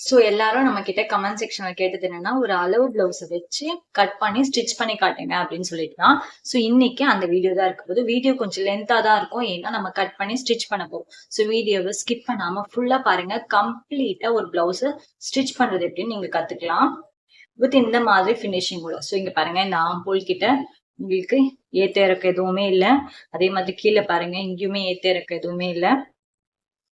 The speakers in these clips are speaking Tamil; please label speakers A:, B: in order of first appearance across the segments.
A: ஸோ எல்லாரும் நம்ம கிட்ட கமெண்ட் செக்ஷன்ல கேட்டது என்னன்னா ஒரு அளவு பிளவுஸை வச்சு கட் பண்ணி ஸ்டிச் பண்ணி காட்டுங்க அப்படின்னு சொல்லிட்டு தான். ஸோ இன்னைக்கு அந்த வீடியோ தான் இருக்க போது வீடியோ கொஞ்சம் லென்த்தா தான் இருக்கும். ஏன்னா நம்ம கட் பண்ணி ஸ்டிச் பண்ண போகும் ஸோ வீடியோவை ஸ்கிப் பண்ணாம ஃபுல்லா பாருங்க. கம்ப்ளீட்டா ஒரு பிளவுஸ் ஸ்டிச் பண்றது எப்படின்னு நீங்க கத்துக்கலாம். வித் இந்த மாதிரி ஃபினிஷிங் கூட. ஸோ இங்க பாருங்க. இந்த ஆம்பூல் கிட்ட உங்களுக்கு ஏத்த இறக்க எதுவுமே இல்லை. அதே மாதிரி கீழே பாருங்க. இங்கேயுமே ஏத்த இறக்க எதுவுமே இல்லை.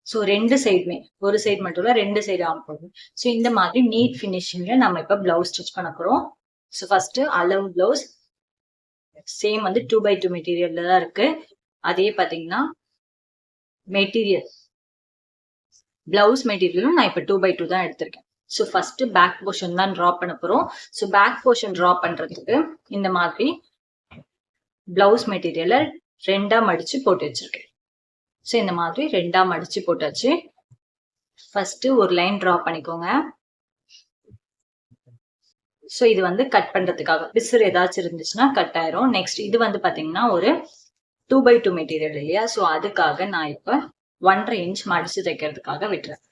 A: ஸோ ரெண்டு சைடுமே ஒரு சைடு மட்டும் இல்லை ரெண்டு சைடு ஆம் போகும் ஸோ இந்த மாதிரி நீட் ஃபினிஷிங்ல நம்ம இப்போ பிளவுஸ் ஸ்டிச் பண்ண போகிறோம் ஸோ ஃபர்ஸ்ட் அளவு பிளவுஸ் சேம் வந்து டூ பை டூ மெட்டீரியல்ல தான் இருக்கு. அதே பார்த்தீங்கன்னா மெட்டீரியல் பிளவுஸ் மெட்டீரியலும் நான் இப்போ டூ பை டூ தான் எடுத்திருக்கேன். ஸோ ஃபர்ஸ்ட் பேக் போர்ஷன் தான் ட்ரா பண்ண போகிறோம் ஸோ பேக் போர்ஷன் ட்ரா பண்ணுறதுக்கு இந்த மாதிரி பிளவுஸ் மெட்டீரியலை ரெண்டாக மடித்து போட்டு வச்சிருக்கேன். ஸோ இந்த மாதிரி ரெண்டாக மடித்து போட்டாச்சு. ஃபஸ்ட்டு ஒரு லைன் ட்ரா பண்ணிக்கோங்க. ஸோ இது வந்து கட் பண்ணுறதுக்காக பிசுறு ஏதாச்சும் இருந்துச்சுன்னா கட் ஆயிரும். நெக்ஸ்ட் இது வந்து பார்த்தீங்கன்னா ஒரு டூ பை டூ மெட்டீரியல் இல்லையா? ஸோ அதுக்காக நான் இப்போ ஒன்றரை இன்ச் மடித்து தைக்கிறதுக்காக விட்டுறேன்.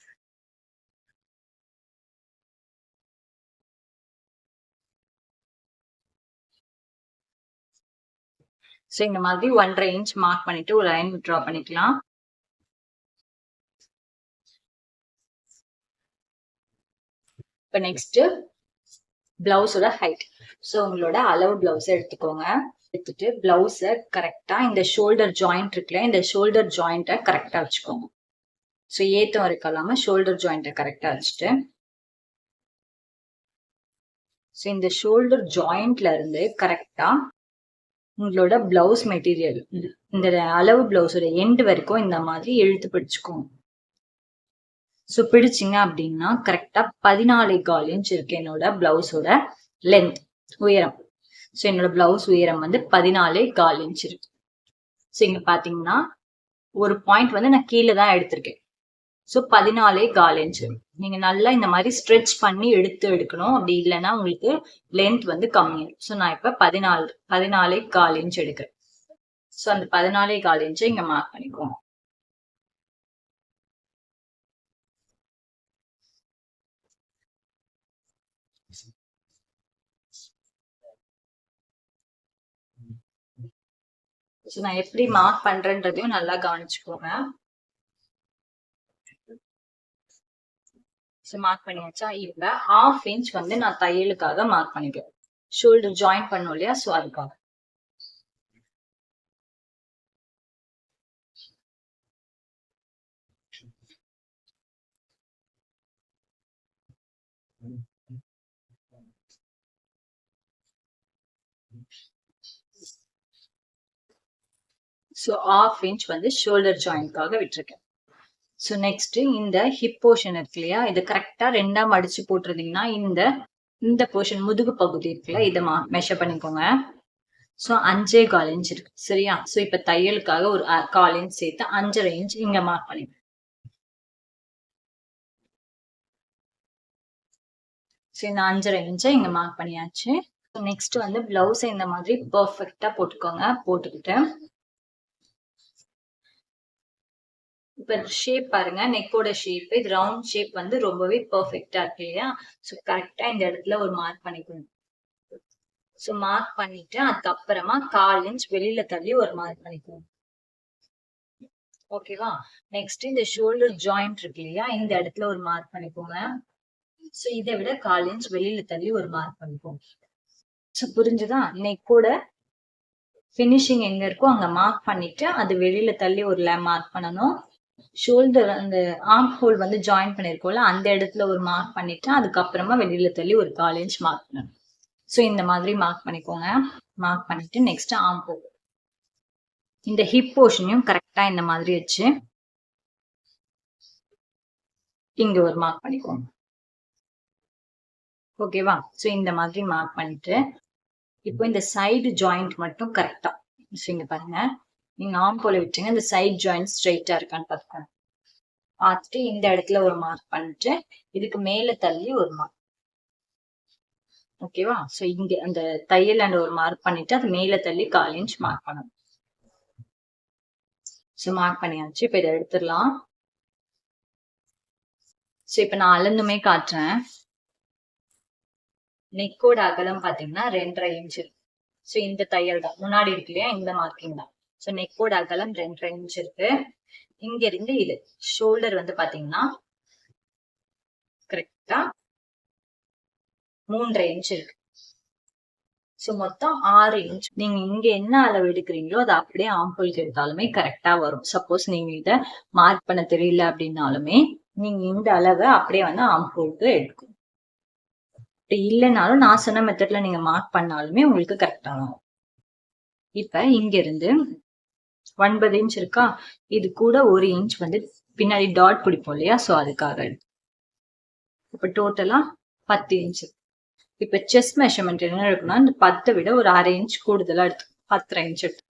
A: ஸோ இந்த மாதிரி ஒன்றரை இன்ச் மார்க் பண்ணிட்டு ஒரு லைன் ட்ரா பண்ணிக்கலாம். இப்போ நெக்ஸ்ட்டு பிளவுஸோட ஹைட் ஸோ உங்களோட அளவு பிளவுஸை எடுத்துக்கோங்க. எடுத்துட்டு பிளவுஸை கரெக்டாக இந்த ஷோல்டர் ஜாயிண்ட் இருக்குல்ல இந்த ஷோல்டர் ஜாயிண்ட்டை கரெக்டாக வச்சுக்கோங்க. ஸோ ஏத்தம் இருக்காம ஷோல்டர் ஜாயிண்ட்டை கரெக்டாக வச்சுட்டு ஸோ இந்த ஷோல்டர் ஜாயிண்ட்ல இருந்து கரெக்டாக உங்களோட பிளவுஸ் மெட்டீரியல் இந்த அளவு பிளவுஸோட எண்டு வரைக்கும் இந்த மாதிரி இழுத்து பிடிச்சுக்கோங்க. ஸோ பிடிச்சிங்க அப்படின்னா கரெக்டாக பதினாலு கால் இன்ச் இருக்கு என்னோட பிளவுஸோட லென்த் உயரம். ஸோ என்னோட பிளவுஸ் உயரம் வந்து பதினாலு கால் இன்ச் இருக்கு. ஸோ இங்கே பார்த்தீங்கன்னா ஒரு பாயிண்ட் வந்து நான் கீழே தான் எடுத்திருக்கேன். ஸோ பதினாலே கால் இன்ச் நீங்கள் நல்லா இந்த மாதிரி ஸ்ட்ரெச் பண்ணி எடுத்து எடுக்கணும். அப்படி இல்லைன்னா உங்களுக்கு லென்த் வந்து கம்மியாகும் ஸோ நான் இப்போ பதினாலு பதினாலே கால் இன்ச் எடுக்கிறேன். ஸோ அந்த பதினாலே கால் இன்ச்சை இங்கே மார்க் பண்ணிக்குவோம். ஸோ நான் எப்படி மார்க் பண்றேன்றதையும் நல்லா கவனிச்சுக்கோங்க. ஸோ மார்க் பண்ணியாச்சா? இவங்க ஹாஃப் இன்ச் வந்து நான் தையலுக்காக மார்க் பண்ணிக்கிறேன் ஷோல்டர் ஜாயின் பண்ணும் இல்லையா? ஸோ அதுக்காக. ஸோ ஆஃப் இன்ச் வந்து ஷோல்டர் ஜாயின்ட்காக விட்டுருக்கேன். ஸோ நெக்ஸ்ட் இந்த ஹிப் போர்ஷன் இருக்கு இல்லையா? இதை கரெக்டாக ரெண்டாம் மடிச்சு போட்டிருந்தீங்கன்னா இந்த இந்த போர்ஷன் முதுகு பகுதி இருக்குல்ல இதை மா மெஷர் பண்ணிக்கோங்க. ஸோ அஞ்சே கால் இன்ச் இருக்கு. சரியா? ஸோ இப்போ தையலுக்காக ஒரு கால் இன்ச் சேர்த்து அஞ்சரை இன்ச் இங்கே மார்க் பண்ணிக்கோங்க. ஸோ இந்த அஞ்சரை இன்ச்சை இங்கே மார்க் பண்ணியாச்சு. நெக்ஸ்ட் வந்து பிளவுஸை இந்த மாதிரி பர்ஃபெக்டாக போட்டுக்கோங்க. போட்டுக்கிட்டு இப்ப ஷேப் பாருங்க நெக்கோட ஷேப் இது ரவுண்ட் ஷேப் வந்து ரொம்பவே பர்ஃபெக்டா இருக்கு இல்லையா? ஸோ கரெக்டா இந்த இடத்துல ஒரு மார்க் பண்ணிக்கணும் ஸோ மார்க் பண்ணிட்டு அதுக்கப்புறமா கால் இன்ச் வெளியில தள்ளி ஒரு மார்க் பண்ணிக்கணும் ஓகேவா நெக்ஸ்ட் இந்த ஷோல்டர் ஜாயிண்ட் இருக்கு இல்லையா? இந்த இடத்துல ஒரு மார்க் பண்ணிக்கோங்க. ஸோ இதை விட கால் இன்ச் வெளியில தள்ளி ஒரு மார்க் பண்ணிக்கோங்க. ஸோ புரிஞ்சுதா? நெக்கோட ஃபினிஷிங் எங்க இருக்கோ அங்க மார்க் பண்ணிட்டு அது வெளியில தள்ளி ஒரு மார்க் பண்ணணும். ஷோல்டர் அந்த ஆர்ம் ஹோல் வந்து ஜாயின் பண்ணிருக்கோம்ல அந்த இடத்துல ஒரு மார்க் பண்ணிட்டு அதுக்கப்புறமா வெளியில தள்ளி ஒரு கால் இன்ச் மார்க் பண்ணணும். ஸோ இந்த மாதிரி மார்க் பண்ணிக்கோங்க. மார்க் பண்ணிட்டு நெக்ஸ்ட் ஆர்ம் ஹோல் இந்த ஹிப் போர்ஷனையும் கரெக்டா இந்த மாதிரி வச்சு இங்க ஒரு மார்க் பண்ணிக்கோங்க. ஓகேவா ஸோ இந்த மாதிரி மார்க் பண்ணிட்டு இப்போ இந்த சைடு ஜாயிண்ட் மட்டும் கரெக்டா ஸோ இங்க பாருங்க. நீங்க ஆம் போல விட்டுங்க இந்த சைட் ஜாயிண்ட் ஸ்ட்ரைட்டா இருக்கான்னு பார்த்துக்கோங்க பார்த்துட்டு இந்த இடத்துல ஒரு மார்க் பண்ணிட்டு இதுக்கு மேல தள்ளி ஒரு மார்க் ஓகேவா சோ இங்க அந்த தையல் அண்ட் ஒரு மார்க் பண்ணிட்டு அது மேல தள்ளி கால் இன்ச் மார்க் பண்ணணும். ஸோ மார்க் பண்ணியாச்சு. இப்போ இதை எடுத்துடலாம். ஸோ இப்ப நான் அளந்துமே காட்டுறேன். நெக்கோட அகலம் பாத்தீங்கன்னா ரெண்டரை இன்ச் இருக்கு. ஸோ இந்த தையல் தான். முன்னாடி இருக்கு இல்லையா? இந்த மார்க்கிங் தான். ஸோ நெக்கோட அகலம் ரெண்டரை இன்ச் இருக்கு. இங்க இருந்து இது ஷோல்டர் வந்து பாத்தீங்கன்னா கரெக்டா மூன்றரை இன்ச் இருக்கு. ஸோ மொத்தம் ஆறு இன்ச் நீங்க இங்க என்ன அளவு எடுக்கிறீங்களோ அது அப்படியே ஆம்புல்க்கு எடுத்தாலுமே கரெக்டா வரும். சப்போஸ் நீங்க இதை மார்க் பண்ண தெரியல அப்படின்னாலுமே நீங்க இந்த அளவை அப்படியே வந்து ஆம்புல்க்கு எடுக்கும். அப்படி இல்லைனாலும் நான் சொன்ன மெத்தட்ல நீங்க மார்க் பண்ணாலுமே உங்களுக்கு கரெக்டா வரும். இப்ப இங்க இருந்து ஒன்பது இன்ச் இருக்கா? இது கூட ஒரு இன்ச் வந்து பின்னாடி டாட் பிடிப்போம் இல்லையா? ஸோ அதுக்காக இப்ப டோட்டலா பத்து இன்ச் இப்ப செஸ்ட் மெஷர்மெண்ட் என்ன இருக்குன்னா இந்த பத்தை விட ஒரு அரை இன்ச் கூடுதலா எடுத்து. பத்தரை இன்ச் எடுத்து.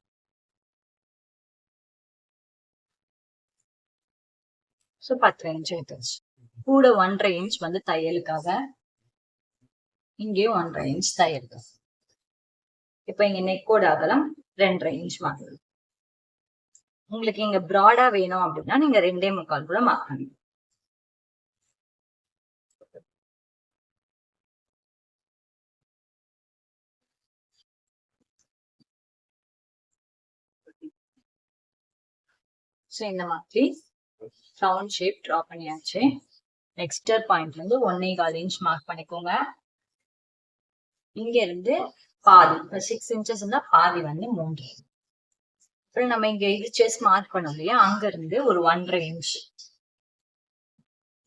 A: ஸோ பத்தரை இன்ச் எடுத்துச்சு. கூட ஒன்றரை இன்ச் வந்து தையலுக்காக. இங்கேயும் ஒன்றரை இன்ச் தையலுக்காக. இப்ப இங்க நெக்கோட அகலம் ரெண்டரை இன்ச் வாங்குது உங்களுக்கு இங்க ப்ராடா வேணும் அப்படின்னா நீங்க ரெண்டே முக்கால் கூட மாற்றணும். ஸோ இந்த மாதிரி ரவுண்ட் ஷேப் ட்ரா பண்ணியாச்சு. எக்ஸ்டர் பாயிண்ட்ல இருந்து ஒன்னே கால் இன்ச் மார்க் பண்ணிக்கோங்க. இங்க இருந்து பாதி சிக்ஸ் இன்ச்சஸ் இருந்தா பாதி வந்து மூன்று. நம்ம இங்க இது மார்க் பண்ணோம் இல்லையா? அங்க இருந்து ஒரு ஒன்றரை இன்ச்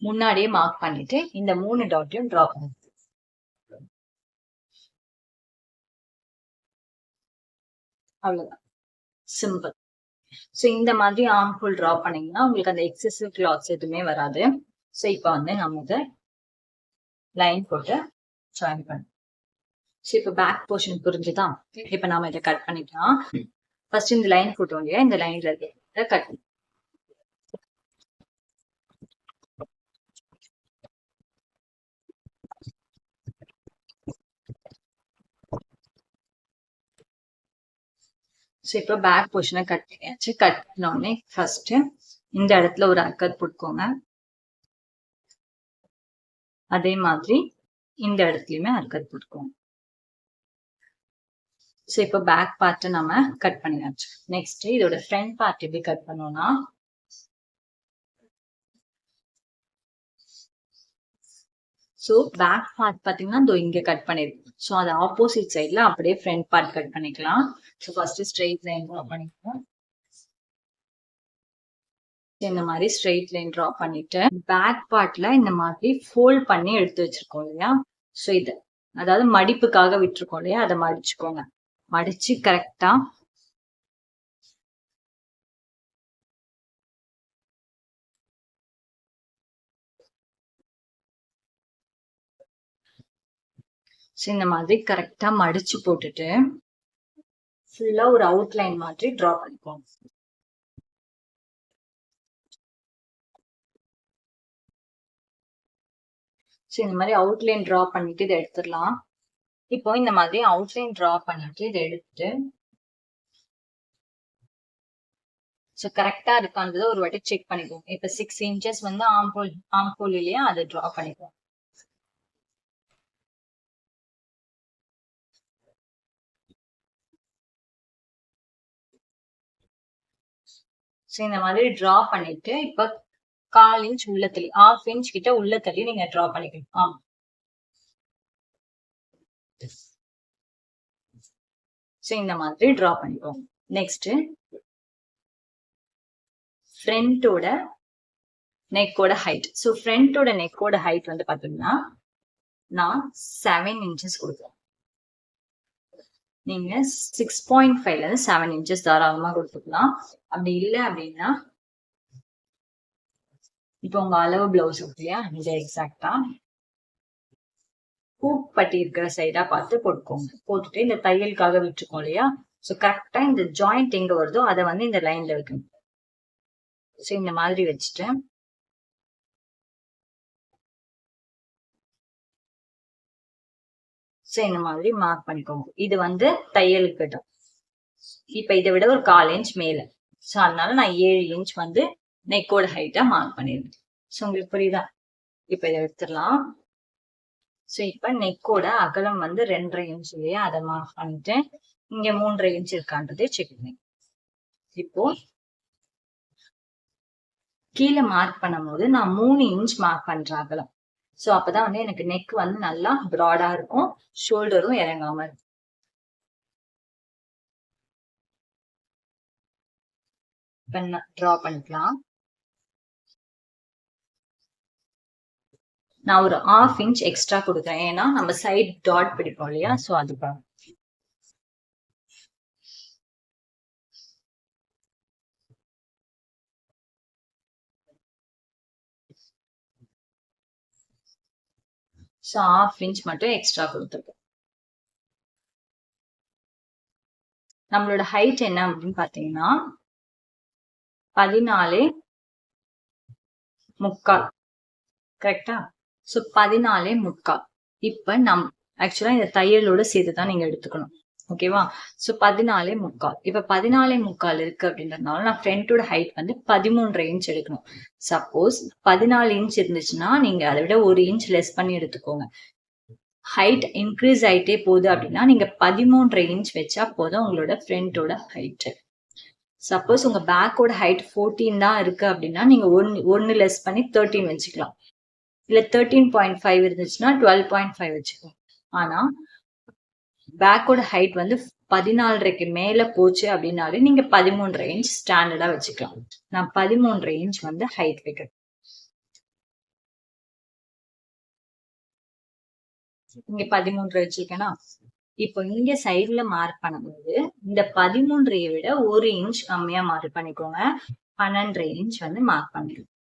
A: முன்னாடியே மார்க் பண்ணிட்டு இந்த மூணு டாட்டையும் டிரா பண்ணு அவ்வளவுதான். சிம்பிள் ஸோ இந்த மாதிரி ஆர்ம்ஃபுல் ட்ரா பண்ணீங்கன்னா உங்களுக்கு அந்த எக்ஸசிவ் கிளாத்ஸ் எதுவுமே வராது. ஸோ இப்போ வந்து நம்ம இதை லைன் போட்டு ஜாயின் பண்ணுவோம் ஸோ இப்போ பேக் போர்ஷன் புரிஞ்சுதான் இப்போ நாம இதை கட் பண்ணிக்கலாம். ஃபர்ஸ்ட் இந்த லைன் போட்டோம் இல்லையா இந்த லைன்ல இருக்க கட் ஸோ இப்போ பேக் போர்ஷனை கட் பண்ணியாச்சு கட் பண்ணோடனே ஃபர்ஸ்ட் இந்த இடத்துல ஒரு அக்கர் போட்டுக்கோங்க. அதே மாதிரி இந்த இடத்துலயுமே அக்கர் போட்டுக்கோங்க. ஸோ இப்போ பேக் பார்ட்டை நம்ம கட் பண்ணியாச்சு. நெக்ஸ்ட் இதோட ஃப்ரண்ட் பார்ட் எப்படி கட் பண்ணோம்னா ஸோ பேக் பார்ட் பார்த்தீங்கன்னா இதோ இங்கே கட் பண்ணிருக்கோம். ஸோ அது ஆப்போசிட் சைடில் அப்படியே ஃப்ரண்ட் பார்ட் கட் பண்ணிக்கலாம். So first straight line draw பண்ணிக்கலாம் இந்த மாதிரி ஸ்ட்ரெயிட் லைன் ட்ரா பண்ணிட்டு பேக் பார்ட்ல இந்த மாதிரி ஃபோல்ட் பண்ணி எடுத்து வச்சிருக்கோம் இல்லையா? ஸோ இது அதாவது மடிப்புக்காக விட்டுருக்கோம் இல்லையா? அதை மடிச்சுக்கோங்க. மடிச்சு கரெக்டா ஸோ இந்த மாதிரி கரெக்டா மடிச்சு போட்டுட்டு ஃபுல்லா ஒரு அவுட்லைன் மாதிரி ட்ரா பண்ணிக்கோங்க. ஸோ இந்த மாதிரி அவுட்லைன் ட்ரா பண்ணிட்டு இதை எடுத்துடலாம். இப்போ இந்த மாதிரி அவுட்லைன் ட்ரா பண்ணிட்டு இதை எடுத்துட்டு ஸோ கரெக்டா இருக்கான்றதை ஒரு வாட்டி செக் பண்ணிக்குவோம். இப்போ சிக்ஸ் இன்ச்சஸ் வந்து ஆம்போல் ஆம்போல் இல்லையா? அதை டிரா பண்ணிக்குவோம். ஸோ இந்த மாதிரி ட்ரா பண்ணிட்டு இப்போ கால் இன்ச் உள்ள தள்ளி ஹாஃப் இன்ச் கிட்ட உள்ள தள்ளி நீங்க ட்ரா பண்ணிக்கணும் ஆமா. ஸோ இந்த மாதிரி ட்ரா பண்ணிக்கோங்க நெக்ஸ்ட் ஃப்ரண்டோட நெக்கோட ஹைட் ஸோ ஃப்ரண்டோட நெக்கோட ஹைட் வந்து பார்த்தோம்னா நான் செவன் இன்ச்சஸ் கொடுக்குறேன். நீங்க சிக்ஸ் பாயிண்ட் ஃபைவ்ல இருந்து செவன் இன்ச்சஸ் தாராளமா கொடுத்துக்கலாம். அப்படி இல்லை அப்படின்னா இப்போ உங்க அளவு பிளவுஸ் இல்லையா? இது எக்ஸாக்டா கூப்பட்டி இருக்கிற சைடா பார்த்து போட்டுக்கோங்க. போட்டுட்டு இந்த தையலுக்காக விட்டுருக்கோம் இல்லையா? ஸோ கரெக்டா இந்த ஜாயிண்ட் எங்க வருதோ அதை வந்து இந்த லைன்ல வைக்கணும். ஸோ இந்த மாதிரி வச்சுட்டேன் ஸோ இந்த மாதிரி மார்க் பண்ணிக்கோங்க. இது வந்து தையலுக்கு இடம். இப்ப இதை விட ஒரு கால் இன்ச் மேல. ஸோ அதனால நான் ஏழு இன்ச் வந்து நெக்கோட ஹைட்டா மார்க் பண்ணிருக்கேன். ஸோ உங்களுக்கு புரியுதா? இப்ப இதை எடுத்துடலாம். சோ இப்போ நெக்கோட அகலம் வந்து ரெண்டரை இன்ச் இல்லையா அதை மார்க் பண்ணிட்டேன் இங்க மூன்றரை இன்ச் இருக்கான்றது செக் பண்ணி இப்போ கீழே மார்க் பண்ணும்போது நான் மூணு இன்ச் மார்க் பண்றேன் அகலம். சோ அப்பதான் வந்து எனக்கு நெக் வந்து நல்லா ப்ராடா இருக்கும் ஷோல்டரும் இறங்காம இருக்கும். ட்ரா பண்ணிக்கலாம். நான் ஒரு ஹாஃப் இன்ச் எக்ஸ்ட்ரா கொடுக்குறேன். ஏன்னா நம்ம சைட் டாட் பிடிப்போம் இல்லையா? ஸோ அதுக்காக ஸோ ஹாஃப் இன்ச் மட்டும் எக்ஸ்ட்ரா கொடுத்துருக்கேன். நம்மளோட ஹைட் என்ன அப்படின்னு பார்த்தீங்கன்னா பதினாலு முக்கால். கரெக்டா ஸோ பதினாலே முக்கால். இப்போ நம் ஆக்சுவலாக இந்த தையலோட சேர்த்து தான் நீங்கள் எடுத்துக்கணும் ஓகேவா ஸோ பதினாலே முக்கால். இப்போ பதினாலே முக்கால் இருக்கு அப்படின்றதுனால நான் ஃப்ரண்ட்டோட ஹைட் வந்து பதிமூன்றரை இன்ச் எடுக்கணும். சப்போஸ் பதினாலு இன்ச் இருந்துச்சுன்னா நீங்கள் அதை விட ஒரு இன்ச் லெஸ் பண்ணி எடுத்துக்கோங்க. ஹைட் இன்க்ரீஸ் ஆயிட்டே போகுது அப்படின்னா நீங்கள் பதிமூன்றரை இன்ச் வச்சா போதும் உங்களோட ஃப்ரண்ட்டோட ஹைட்டு சப்போஸ் உங்க பேக்கோட ஹைட் ஃபோர்டீன் தான் இருக்கு அப்படின்னா நீங்கள் ஒன்னு ஒன்னு லெஸ் பண்ணி தேர்ட்டீன் வச்சுக்கலாம். இல்ல தேர்ட்டீன் பாயிண்ட் ஃபைவ் இருந்துச்சுன்னா டுவெல் பாயிண்ட் ஃபைவ் வச்சுக்கலாம் ஆனா பேக்கோட ஹைட் வந்து பதினாலரைக்கு மேல போச்சு அப்படின்னாலே நீங்க பதிமூணு ரேஞ்ச் ஸ்டாண்டர்டா வச்சுக்கலாம். நான் பதிமூணு ரேஞ்ச் வந்து ஹைட் வைக்கிறேன். இங்க பதிமூன்று வச்சிருக்கேனா? இப்போ இங்க சைடுல மார்க் பண்ணும்போது இந்த பதிமூன்றைய விட ஒரு இன்ச் கம்மியா மார்க் பண்ணிக்கோங்க. பன்னெண்டரை இன்ச் வந்து மார்க் பண்ணிக்கணும்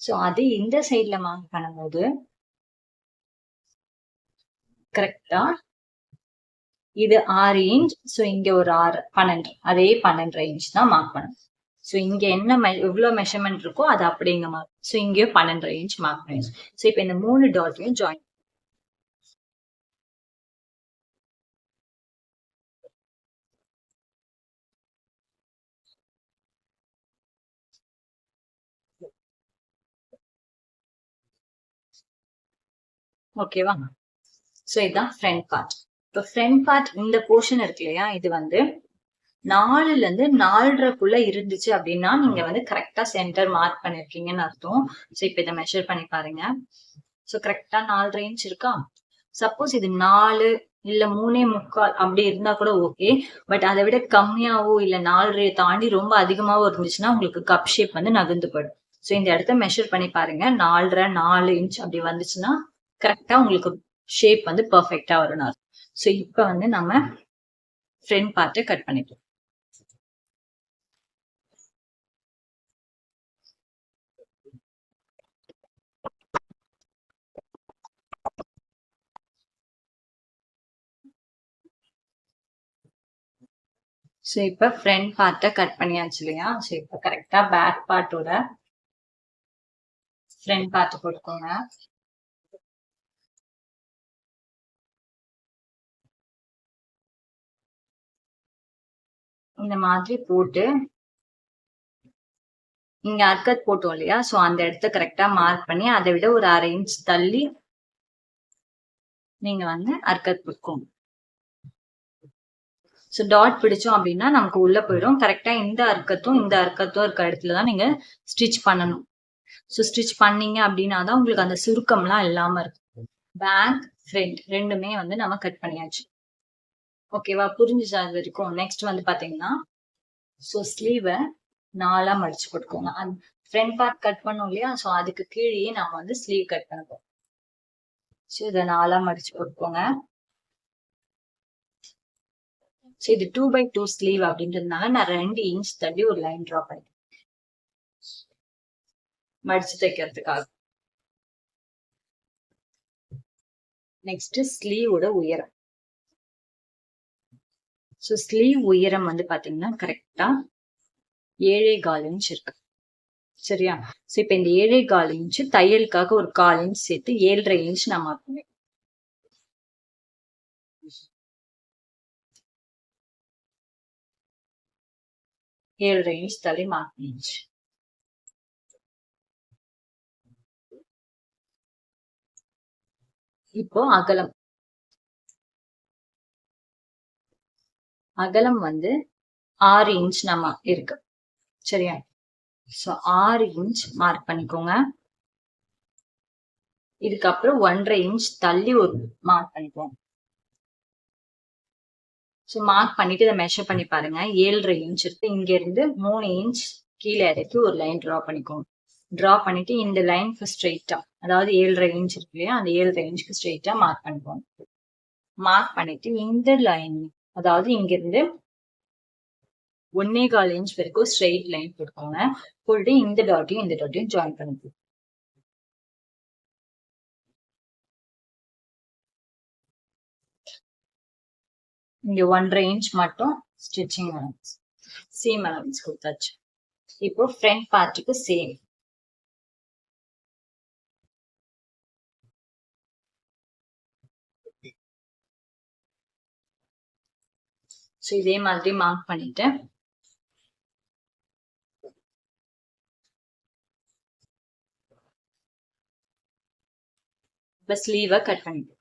A: சோ அது இந்த சைட்ல மார்க் பண்ணும்போது கரெக்டா இது ஆறு இன்ச் சோ இங்க ஒரு ஆறு பன்னெண்டு. அதே பன்னெண்டரை இன்ச் தான் மார்க் பண்ணணும் சோ இங்க என்ன எவ்வளவு மெஷர்மெண்ட் இருக்கோ அது அப்படிங்க மார்க் சோ இங்கேயும் பன்னெண்டரை இன்ச் மார்க் பண்ணிடுச்சு சோ இப்போ இந்த மூணு டாட்லையும் ஜாயின் ஓகேவா சோ இதுதான் ஃப்ரண்ட் பார்ட் இப்போ ஃப்ரண்ட் பார்ட் இந்த போர்ஷன் இருக்கு இல்லையா? இது வந்து நாலுல இருந்து நாலரைக்குள்ள இருந்துச்சு அப்படின்னா நீங்க வந்து கரெக்டா சென்டர் மார்க் பண்ணிருக்கீங்கன்னு அர்த்தம். ஸோ இப்ப இதை மெஷர் பண்ணி பாருங்க. ஸோ கரெக்டா நாலரை இன்ச் இருக்கா? சப்போஸ் இது நாலு இல்ல மூணே முக்கால் அப்படி இருந்தா கூட ஓகே பட் அதை விட கம்மியாவோ இல்ல நாலரையை தாண்டி ரொம்ப அதிகமாவோ இருந்துச்சுன்னா உங்களுக்கு கப் ஷேப் வந்து நகர்ந்து போயிடும் சோ இந்த இடத்த மெஷர் பண்ணி பாருங்க. நாலரை நாலு இன்ச் அப்படி வந்துச்சுன்னா கரெக்டா உங்களுக்கு ஷேப் வந்து பர்ஃபெக்டா வரணும் ஸோ இப்போ வந்து நம்ம ஃப்ரண்ட் பார்ட்டை கட் பண்ணிக்கலாம். ஸோ இப்போ ஃப்ரண்ட் பார்ட்டை கட் பண்ணியாச்சு இல்லையா? ஸோ இப்போ கரெக்டாக பேக் பார்ட்டோட ஃப்ரண்ட் பார்ட்டு போட்டுக்கோங்க. இந்த மாதிரி போட்டு இங்க அர்க்கத் போட்டோம் இல்லையா? சோ அந்த இடத்த கரெக்டா மார்க் பண்ணி அதை விட ஒரு அரை இன்ச் தள்ளி நீங்க வந்து அர்க்கத் போட்டுக்கோங்க ஸோ டாட் பிடிச்சோம் அப்படின்னா நமக்கு உள்ள போயிடும். கரெக்டா இந்த அர்க்கத்தும் இந்த அர்க்கத்தும் இருக்க இடத்துல தான் நீங்க ஸ்டிச் பண்ணணும். ஸோ ஸ்டிச் பண்ணீங்க அப்படின்னா தான் உங்களுக்கு அந்த சுருக்கம்லாம் இல்லாம இருக்கும். பேக் ஃப்ரண்ட் ரெண்டுமே வந்து நம்ம கட் பண்ணியாச்சு. ஓகேவா? புரிஞ்சுச்சா அது வரைக்கும்? நெக்ஸ்ட் வந்து பாத்தீங்கன்னா ஸோ ஸ்லீவை நாலா மடிச்சு போட்டுக்கோங்க. அந்த ஃப்ரண்ட் பார்ட் கட் பண்ணோம் இல்லையா? ஸோ அதுக்கு கீழேயே நம்ம வந்து ஸ்லீவ் கட் பண்ணுவோம் ஸோ இதை நாலா மடிச்சு போட்டுக்கோங்க. ஸோ இது டூ பை டூ ஸ்லீவ் அப்படின்றதுனால நான் ரெண்டு இன்ச் தள்ளி ஒரு லைன் ட்ரா பண்ணிட்டேன் மடிச்சு தைக்கிறதுக்காக. நெக்ஸ்ட் ஸ்லீவோட உயரம். ஸோ ஸ்லீவ் உயரம் வந்து பார்த்தீங்கன்னா கரெக்டாக ஏழே கால் இன்ச் இருக்கு. சரியா? ஸோ இப்போ இந்த ஏழே கால் இன்ச்சு தையலுக்காக ஒரு கால் இன்ச் சேர்த்து ஏழரை இன்ச் நான் மாற்றுவேன் ஏழரை இன்ச் தலை மார்க் இன்ச் இப்போ அகலம். அகலம் வந்து ஆறு இன்ச் நம்ம இருக்கு. சரியா? ஸோ ஆறு இன்ச் மார்க் பண்ணிக்கோங்க. இதுக்கப்புறம் ஒன்றரை இன்ச் தள்ளி ஒரு மார்க் பண்ணிக்கோங்க ஸோ மார்க் பண்ணிட்டு இதை மெஷர் பண்ணி பாருங்க. ஏழரை இன்ச் இருக்கு. இங்க இருந்து மூணு இன்ச் கீழே இறக்கி ஒரு லைன் ட்ரா பண்ணிக்கோங்க ட்ரா பண்ணிட்டு இந்த லைனுக்கு ஸ்ட்ரெயிட்டா அதாவது ஏழரை இன்ச் இருக்கு இல்லையா? அந்த ஏழரை இன்ச்சுக்கு ஸ்ட்ரெயிட்டா மார்க் பண்ணிக்கோங்க மார்க் பண்ணிட்டு இந்த லைன் அதாவது இங்கிருந்து ஒன்னே கால் இன்ச் வரைக்கும் ஸ்ட்ரெயிட் லைன் போட்டுக்கோங்க போட்டு இந்த டாட்டையும் இந்த டாட்டையும் ஜாயின் பண்ணுது இங்க ஒன்றரை இன்ச் மட்டும் ஸ்டிச்சிங் அலவன்ஸ் சேம் அலவன்ஸ் கொடுத்தாச்சு. இப்போ ஃப்ரண்ட் பார்ட்டுக்கு சேம் ஸோ இதே மாதிரி மார்க் பண்ணிட்டு இப்போ ஸ்லீவை கட் பண்ணிட்டு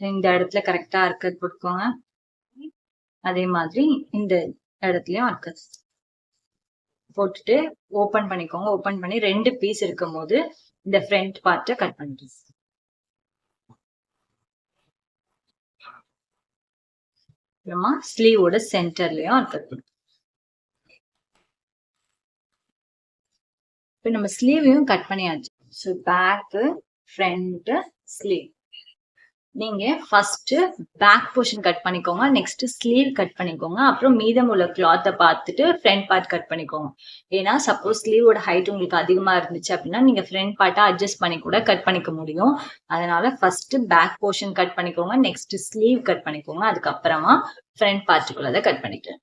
A: இந்த இடத்துல கரெக்டா அர்க்கத் போட்டுக்கோங்க அதே மாதிரி இந்த இடத்துலயும் அர்க்கத் போட்டுட்டு ஓப்பன் பண்ணிக்கோங்க. ஓபன் பண்ணி ரெண்டு பீஸ் இருக்கும் போது இந்த ஃப்ரண்ட் பார்ட்டை கட் பண்ணிக்கோங்க. அப்புறமா ஸ்லீவோட சென்டர்லயும் இருக்கிறது இப்போ நம்ம ஸ்லீவையும் கட் பண்ணியாச்சு. ஸோ பேக்கு ஃப்ரண்ட் ஸ்லீவ் நீங்க ஃபர்ஸ்ட் பேக் போர்ஷன் கட் பண்ணிக்கோங்க நெக்ஸ்ட் ஸ்லீவ் கட் பண்ணிக்கோங்க அப்புறம் மீதம் உள்ள கிளாத்தை பார்த்துட்டு ஃப்ரண்ட் பார்ட் கட் பண்ணிக்கோங்க. ஏன்னா சப்போஸ் ஸ்லீவோட ஹைட் உங்களுக்கு அதிகமா இருந்துச்சு அப்படின்னா நீங்க ஃப்ரண்ட் பார்ட்டை அட்ஜஸ்ட் பண்ணி கூட கட் பண்ணிக்க முடியும். அதனால ஃபர்ஸ்ட் பேக் போர்ஷன் கட் பண்ணிக்கோங்க நெக்ஸ்ட் ஸ்லீவ் கட் பண்ணிக்கோங்க அதுக்கப்புறமா ஃப்ரண்ட் பார்ட்டுக்குள்ளதை கட் பண்ணிக்கிறேன்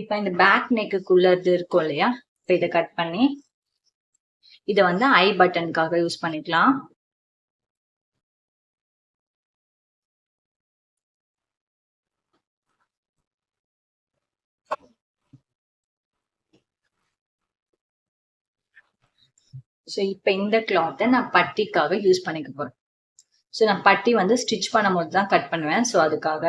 A: இப்ப இந்த பேக் நெக்குள்ளது இருக்கும் இல்லையா? இப்ப இதை கட் பண்ணி இதை வந்து ஐ பட்டனுக்காக யூஸ் பண்ணிக்கலாம். ஸோ இப்போ இந்த கிளாத்தை நான் பட்டிக்காக யூஸ் பண்ணிக்க போகிறேன் ஸோ நான் பட்டி வந்து ஸ்டிச் பண்ணும்போது தான் கட் பண்ணுவேன். ஸோ அதுக்காக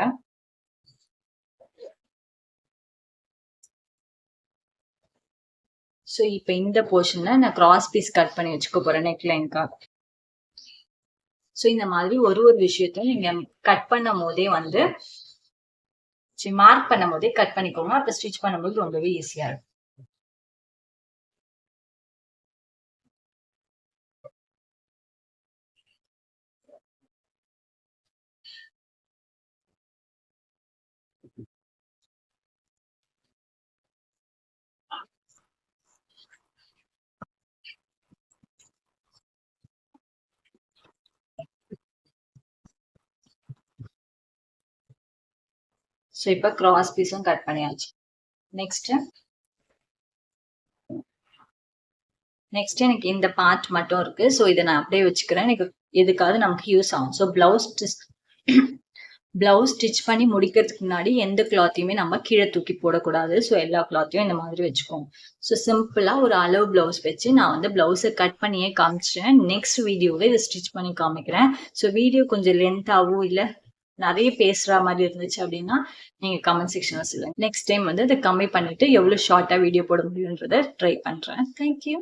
A: ஸோ இப்போ இந்த போர்ஷனில் நான் கிராஸ் பீஸ் கட் பண்ணி வச்சுக்க போகிறேன் நெக் லைனுக்காக ஸோ இந்த மாதிரி ஒரு ஒரு விஷயத்தையும் நீங்கள் கட் பண்ணும் போதே வந்து மார்க் பண்ணும் போதே கட் பண்ணிக்கோங்க. அப்போ ஸ்டிச் பண்ணும்போது ரொம்பவே ஈஸியாக இருக்கும். ஸோ இப்போ கிராஸ் பீஸும் கட் பண்ணியாச்சு. நெக்ஸ்ட்டு நெக்ஸ்ட் எனக்கு இந்த பார்ட் மட்டும் இருக்கு. ஸோ இதை நான் அப்படியே வச்சுக்கிறேன். எனக்கு எதுக்காவது நமக்கு யூஸ் ஆகும். ஸோ பிளவுஸ் பிளவுஸ் ஸ்டிச் பண்ணி முடிக்கிறதுக்கு முன்னாடி எந்த கிளாத்தையுமே நம்ம கீழே தூக்கி போடக்கூடாது. ஸோ எல்லா கிளாத்தையும் இந்த மாதிரி வச்சுக்கோம் ஸோ சிம்பிளா ஒரு அளவு பிளவுஸ் வச்சு நான் வந்து பிளவுஸை கட் பண்ணியே காமிச்சிட்டேன். நெக்ஸ்ட் வீடியோவில் இதை ஸ்டிச் பண்ணி காமிக்கிறேன். ஸோ வீடியோ கொஞ்சம் லென்த்தாகவும் இல்லை நிறைய பேசுற மாதிரி இருந்துச்சு அப்படின்னா நீங்க கமெண்ட் செக்ஷன்ல சொல்லுங்க. நெக்ஸ்ட் டைம் வந்து அதை கம்மி பண்ணிட்டு எவ்வளவு ஷார்ட்டா வீடியோ போட முடியுன்றத ட்ரை பண்றேன். தேங்க்யூ